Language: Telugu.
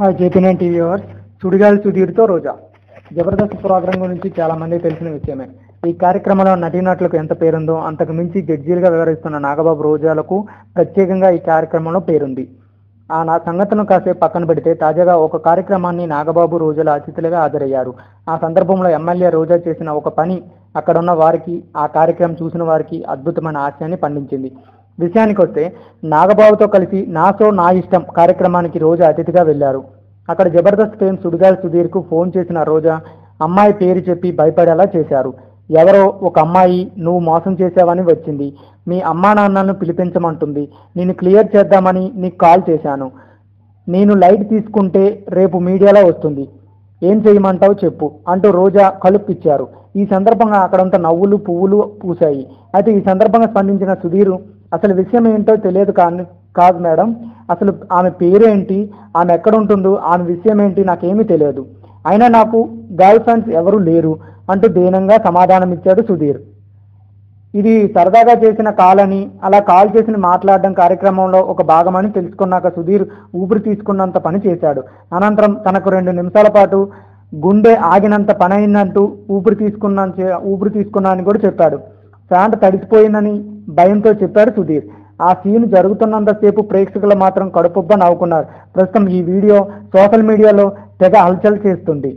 Hi JP nine TV hours Sudigali సుధీర్తో Roja. Jabardasth programme గురించి చాలా మంది తెలిసిన విషయమే. ఈ కార్యక్రమంలో నటీనటులకు ఎంత పేరుందో అంతకు మించి జడ్జీలుగా వివరిస్తున్న నాగబాబు రోజాలకు ప్రత్యేకంగా ఈ కార్యక్రమంలో పేరుంది. ఆ నా సంగతులను కాసేపు పక్కన పెడితే తాజాగా ఒక కార్యక్రమాన్ని నాగబాబు రోజుల అతిథులుగా హాజరయ్యారు. ఆ సందర్భంలో ఎమ్మెల్యే రోజా చేసిన ఒక పని అక్కడున్న వారికి ఆ కార్యక్రమం చూసిన వారికి అద్భుతమైన ఆశయాన్ని పండించింది. విషయానికి వస్తే నాగబాబుతో కలిసి నాసో నా ఇష్టం కార్యక్రమానికి రోజా అతిథిగా వెళ్ళారు అక్కడ జబర్దస్త్ ఫేమ్ సుడిగాలి సుధీర్కు ఫోన్ చేసిన రోజా అమ్మాయి పేరు చెప్పి భయపడేలా చేశారు. ఎవరో ఒక అమ్మాయి నువ్వు మోసం చేశావని వచ్చింది. మీ అమ్మా నాన్నను పిలిపించమంటుంది. నేను క్లియర్ చేద్దామని నీకు కాల్ చేశాను. నేను లైట్ తీసుకుంటే రేపు మీడియాలో వస్తుంది. ఏం చేయమంటావు చెప్పు అంటూ రోజా కలుపిచ్చారు ఈ సందర్భంగా అక్కడంతా నవ్వులు పువ్వులు పూశాయి. అయితే ఈ సందర్భంగా స్పందించిన సుధీరు అసలు విషయం ఏంటో తెలియదు కాని కాదు మేడం అసలు ఆమె పేరు ఏంటి ఆమె ఎక్కడ ఉంటుందో ఆమె విషయం ఏంటి నాకేమీ తెలియదు. అయినా నాకు గర్ల్ ఫ్రెండ్స్ ఎవరు లేరు అంటూ దీనంగా సమాధానం ఇచ్చాడు సుధీర్. ఇది సరదాగా చేసిన కాల్ అని అలా కాల్ చేసిన మాట్లాడడం కార్యక్రమంలో ఒక భాగమని తెలుసుకున్నాక సుధీర్ ఊపిరి తీసుకున్నంత పని చేశాడు. అనంతరం తనకు రెండు నిమిషాల పాటు గుండె ఆగినంత పని అయిందంటూ ఊపిరి తీసుకున్నా ఊపిరి తీసుకున్నా అని కూడా చెప్పాడు. ప్యాంట్ తడిసిపోయిందని భయంతో చెప్పాడు సుధీర్. ఆ సీన్ జరుగుతున్నంతసేపు ప్రేక్షకులు మాత్రం కడుపుబ్బ నవ్వుకున్నారు. ప్రస్తుతం ఈ వీడియో సోషల్ మీడియాలో తెగ హల్చల్ చేస్తుంది.